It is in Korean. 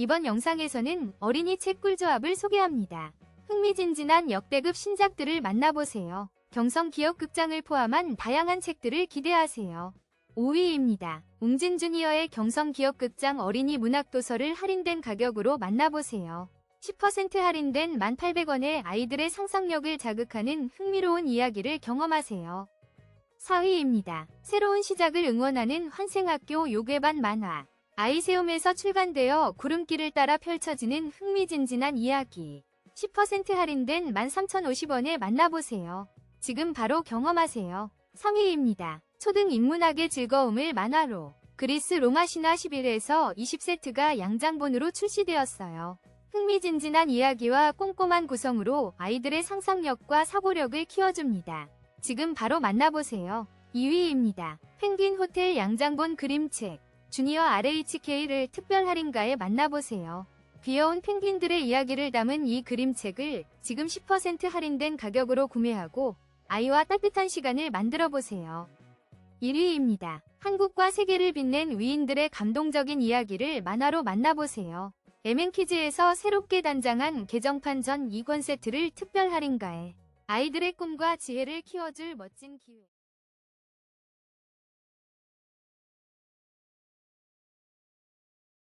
이번 영상에서는 어린이 책 꿀조합을 소개합니다. 흥미진진한 역대급 신작들을 만나보세요. 경성 기업극장을 포함한 다양한 책들을 기대하세요. 5위입니다. 웅진 주니어의 경성 기업극장 어린이 문학도서를 할인된 가격으로 만나보세요. 10% 할인된 1,800원에 아이들의 상상력을 자극하는 흥미로운 이야기를 경험하세요. 4위입니다. 새로운 시작을 응원하는 환생학교 요괴반 만화. 아이세움에서 출간되어 구름길을 따라 펼쳐지는 흥미진진한 이야기. 10% 할인된 13,050원에 만나보세요. 지금 바로 경험하세요. 3위입니다. 초등 인문학의 즐거움을 만화로. 그리스 로마 신화 11에서 20세트가 양장본으로 출시되었어요. 흥미진진한 이야기와 꼼꼼한 구성으로 아이들의 상상력과 사고력을 키워줍니다. 지금 바로 만나보세요. 2위입니다. 펭귄 호텔 양장본 그림책. 주니어 RHK를 특별 할인가에 만나보세요. 귀여운 펭귄들의 이야기를 담은 이 그림책을 지금 10% 할인된 가격으로 구매하고 아이와 따뜻한 시간을 만들어 보세요. 1위입니다. 한국과 세계를 빛낸 위인들의 감동적인 이야기를 만화로 만나보세요. MN키즈에서 새롭게 단장한 개정판 전 2권 세트를 특별 할인가에 아이들의 꿈과 지혜를 키워줄 멋진 기회.